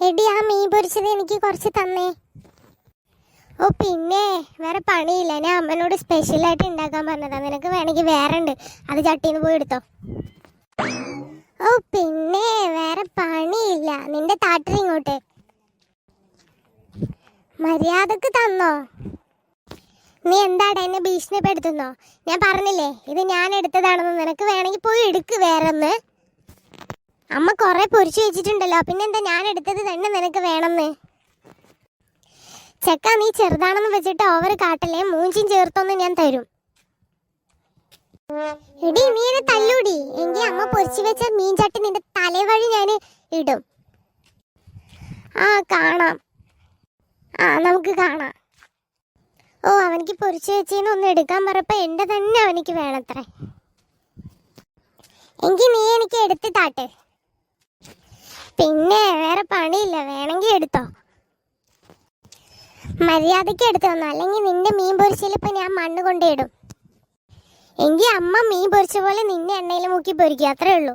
എടി ആ മീൻ പൊരിച്ചത് എനിക്ക് കുറച്ച് തന്നേ. ഓ പിന്നെ വേറെ പണിയില്ല. ഞാൻ അമ്മനോട് സ്പെഷ്യലായിട്ട് ഉണ്ടാക്കാൻ പറഞ്ഞതാ. നിനക്ക് വേണമെങ്കിൽ വേറെ ഉണ്ട്. അത് ചട്ടിന്ന് പോയി എടുത്തോ. ഓ പിന്നെ വേറെ പണിയില്ല. നിന്റെ താട്ടറി ഇങ്ങോട്ട്. മര്യാദയ്ക്ക് തന്നോ? നീ എന്താടാ എന്നെ ഭീഷണിപ്പെടുത്തുന്നോ? ഞാൻ പറഞ്ഞില്ലേ ഇത് ഞാൻ എടുത്തതാണെന്ന്. നിനക്ക് വേണമെങ്കിൽ പോയി എടുക്ക് വേറെ ഒന്ന് അമ്മ കുറെ പൊരിച്ചു വെച്ചിട്ടുണ്ടല്ലോ. പിന്നെന്താ ഞാൻ എടുത്തത് തന്നെ നിനക്ക് വേണമെന്ന്? ചെക്ക നീ ചെറുതാണെന്ന് വെച്ചിട്ട് ഓവർ കാട്ടല്ലേ? മൂഞ്ചിയും ചേർത്തോന്ന് ഞാൻ തരും. എടി നീ എന്നെ തല്ലൂടി. എങ്കിൽ അമ്മ പൊരിച്ചു വെച്ച മീൻ ചട്ടി നിന്റെ തലവഴി ഞാൻ ഇടും. ആ കാണാം. ആ നമുക്ക് കാണാം. ഓ അവനിക്ക് പൊരിച്ചു വെച്ചേന്ന് ഒന്ന് എടുക്കാൻ പറഞ്ഞപ്പോ എന്റെ തന്നെ അവനിക്ക് വേണത്രേ. എങ്കിൽ നീ എനിക്ക് എടുത്ത് താട്ട്. പിന്നെ വേറെ പണിയില്ല. വേണമെങ്കിൽ എടുത്തോ. മര്യാദയ്ക്ക് എടുത്തു തന്നോ. അല്ലെങ്കിൽ നിന്റെ മീൻ പൊരിച്ചിലിപ്പോൾ ഞാൻ മണ്ണ് കൊണ്ടിടും എങ്കിൽ അമ്മ മീൻ പൊരിച്ച പോലെ നിന്നെ എണ്ണയിൽ മുക്കി പൊരിക്കുക അത്രേ ഉള്ളൂ.